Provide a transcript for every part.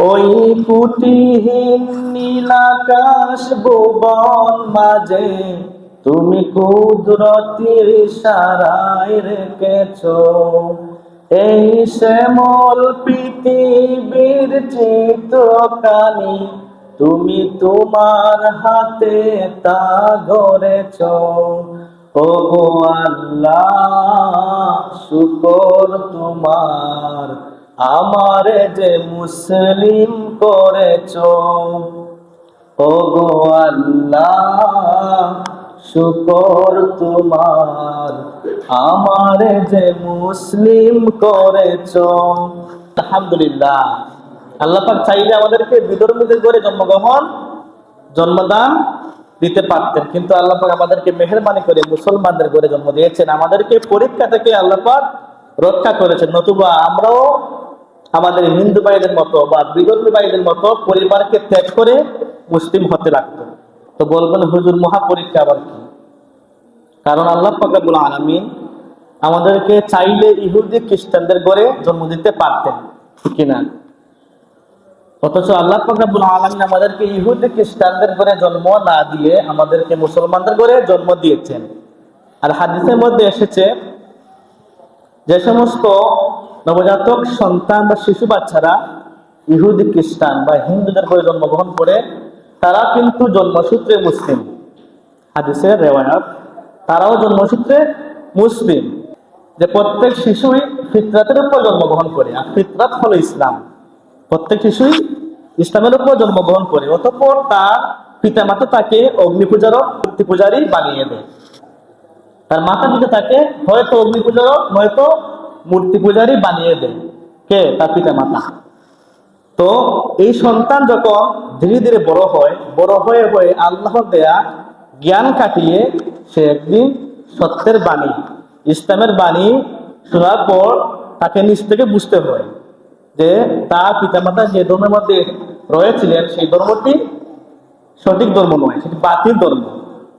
ওই কুটিহীন নীলাকাশ ভুবন মাঝে তুমি কুদরতির সারায় রেখেছ। এই শ্যামল পৃথিবীর চিত্রকানি তুমি তোমার হাতে তা ধরেছ। ও আল্লাহ, শুকর তোমার আমারে যে মুসলিম করেছ ও গো আল্লাহ, শুকর তোমার। আমারে যে মুসলিম করেছ, আলহামদুলিল্লাহ। আল্লাহ পাক চাইলে আমাদেরকে বিধর্মীদের করে জন্মগ্রহণ, জন্মদান দিতে পারতেন, কিন্তু আল্লাহ পাক আমাদেরকে মেহরবানি করে মুসলমানদের করে জন্ম দিয়েছেন। আমাদেরকে পরীক্ষা থেকে আল্লাহ পাক রক্ষা করেছেন। নতুবা আমরাও আমাদের হিন্দু ভাইদের মতো বা বিধর্মী ভাইদের মতো পরিবারকে ত্যাগ করে মুসলিম হতে লাগতো। তো বলবেন, হুজুর মহা পরীক্ষা আবার কি? কারণ আল্লাহ ফকরাবুল আলমিন আমাদেরকে চাইলে ইহুদি খ্রিস্টানদের গড়ে জন্ম দিতে পারতেন কিনা অথচ আল্লাহ ফকরাবুল আলমিন আমাদেরকে ইহুদি খ্রিস্টানদের ঘরে জন্ম না দিয়ে আমাদেরকে মুসলমানদের গড়ে জন্ম দিয়েছেন। আর হাদিসের মধ্যে এসেছে, যে সমস্ত নবজাতক সন্তান বা শিশু বাচ্চারা ইহুদি খ্রিস্টান বা হিন্দুদের ঘরে জন্মগ্রহণ করে, তারা কিন্তু জন্মসূত্রে মুসলিম। হাদিসের রেওয়ায়ত, তারাও জন্মসূত্রে মুসলিম। যে প্রত্যেক শিশুই ফিতরাতের উপর জন্মগ্রহণ করে, আর ফিতরাত হলো ইসলাম। প্রত্যেক শিশুই ইসলামের উপর জন্মগ্রহণ করে, অতঃপর তার পিতামাতা তাকে অগ্নি পূজারক মূর্তি পূজারই বানিয়ে দেয়। তার মাতা পিতা তাকে হয়তো অগ্নি পূজারক নয়তো মূর্তি পূজারই বানিয়ে দেয় কে? তার পিতা মাতা। তো এই সন্তান যখন ধীরে ধীরে বড় হয়, বড় হয়ে হয়ে আল্লাহ দেয়া জ্ঞান কাটিয়ে সে একদিন সত্যের বাণী, ইসলামের বাণী শোনার পর তাকে নিজ থেকে বুঝতে হয় যে তার পিতামাতা যে ধর্মের মধ্যে রয়েছিলেন, সেই ধর্মটি সঠিক ধর্ম নয়, সেটি বাতিল ধর্ম।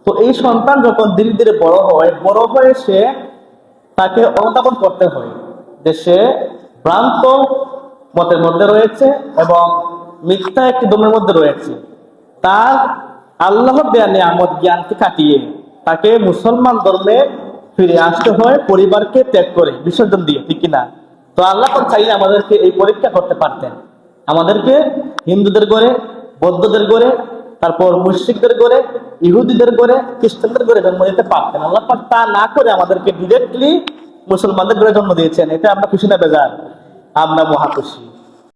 তো এই সন্তান যখন ধীরে ধীরে বড় হয়, বড় হয়ে সে তাকে অনুধাবন করতে হয়। সে ভ্রান্ত মতের মধ্যে রয়েছে এবং মিথ্যা একটি দমের মধ্যে রয়েছে। তার আল্লাহ দেয়া নিয়ামত জ্ঞানকে কাটিয়ে তাকে মুসলমান ধর্মে ফিরে আসতে হয়, পরিবারকে ত্যাগ করে, বিসর্জন দিয়ে, ঠিক কিনা? তো আল্লাহ চাইলে আমাদেরকে এই পরীক্ষা করতে পারতেন। আমাদেরকে হিন্দুদের গড়ে, বৌদ্ধদের গড়ে, তারপর মুসিকদের গড়ে, ইহুদিদের গড়ে, খ্রিস্টানদের গড়ে জন্ম দিতে পারতেন। আল্লাহ তা না করে আমাদেরকে ডিরেক্টলি মুসলমানদের জন্ম দিয়েছেন এটা আমরা খুশি না বেজার? আমরা মহা খুশি